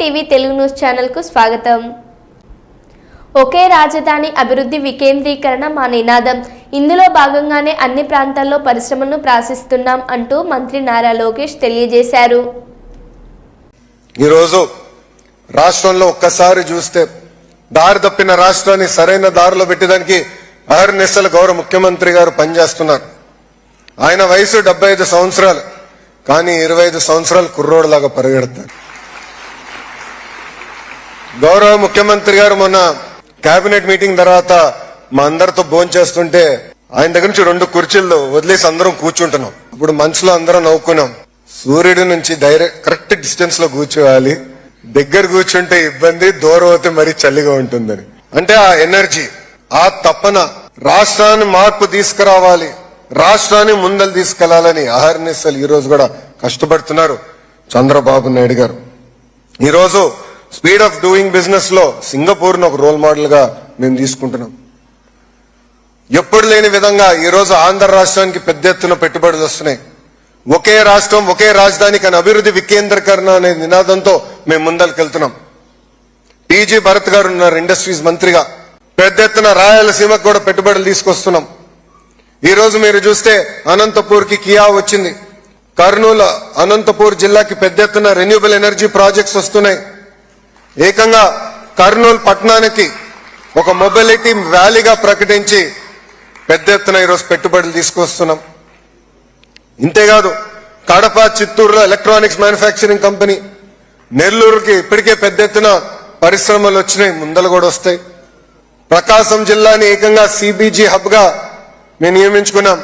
TV Telugu news స్వాగతం. ఒకే రాజధాని అభివృద్ధి వికేంద్రీకరణ మా నినాదం. ఇందులో భాగంగానే అన్ని ప్రాంతాల్లో పరిశ్రమను ప్రాసిస్తున్నాం అంటూ మంత్రి నారా లోకేష్ తెలియజేశారు. ఈరోజు రాష్ట్రంలో ఒక్కసారి చూస్తే దారి తప్పిన రాష్ట్రాన్ని సరైన దారిలో పెట్టడానికి అహర్నిశలు గౌరవ ముఖ్యమంత్రి గారు పనిచేస్తున్నారు. ఆయన వయసు డెబ్బై ఐదు సంవత్సరాలు కానీ ఇరవై ఐదు సంవత్సరాలు కుర్రోడులాగా పరిగెడతారు గౌరవ ముఖ్యమంత్రి గారు మొన్న కేబినెట్ మీటింగ్ తర్వాత మా అందరితో భోజనం చేస్తుంటే ఆయన దగ్గర నుంచి రెండు కుర్చీల్లో వదిలేసి అందరం కూర్చుంటున్నాం. అప్పుడు మనసులో అందరం నవ్వుకున్నాం. సూర్యుడి నుంచి డైరెక్ట్ కరెక్ట్ డిస్టెన్స్లో కూర్చోవాలి. దగ్గర కూర్చుంటే ఇబ్బంది దూరం అయితే మరీ చలిగా ఉంటుందని. అంటే ఆ ఎనర్జీ ఆ తపన రాష్ట్రాన్ని మార్పు తీసుకురావాలి. రాష్ట్రాన్ని ముందలు తీసుకెళ్ళాలని అహర్నిశలు ఈరోజు కూడా కష్టపడుతున్నారు చంద్రబాబు నాయుడు గారు. ఈరోజు స్పీడ్ ఆఫ్ డూయింగ్ బిజినెస్లో సింగపూర్ను ఒక రోల్ మోడల్గా మేము తీసుకుంటున్నాం. ఎప్పుడు లేని విధంగా ఈ రోజు ఆంధ్ర రాష్ట్రానికి పెద్ద ఎత్తున పెట్టుబడులు వస్తున్నాయి. ఒకే రాష్ట్రం ఒకే రాజధాని కానీ అభివృద్ధి వికేంద్రీకరణ అనే నినాదంతో మేము ముందరికెళ్తున్నాం టీజీ భరత్ గారు ఉన్నారు ఇండస్ట్రీస్ మంత్రిగా. పెద్ద ఎత్తున రాయలసీమకు కూడా పెట్టుబడులు తీసుకొస్తున్నాం. ఈరోజు మీరు చూస్తే అనంతపూర్కి కియా వచ్చింది. కర్నూలు అనంతపూర్ జిల్లాకి పెద్ద ఎత్తున రెన్యూబుల్ ఎనర్జీ ప్రాజెక్ట్స్ వస్తున్నాయి. ఏకంగా కర్నూలు పట్టణానికి ఒక మొబిలిటీ వ్యాలీగా ప్రకటించి పెద్ద ఎత్తున ఈరోజు పెట్టుబడులు తీసుకొస్తున్నాం. ఇంతేకాదు కడప చిత్తూరులో ఎలక్ట్రానిక్స్ మ్యానుఫ్యాక్చరింగ్ కంపెనీ నెల్లూరుకి ఇప్పటికే పెద్ద ఎత్తున పరిశ్రమలు వచ్చినాయి ముందలు కూడా వస్తాయి. ప్రకాశం జిల్లాని ఏకంగా సిబిజీ హబ్గా మేము నియమించుకున్నాం.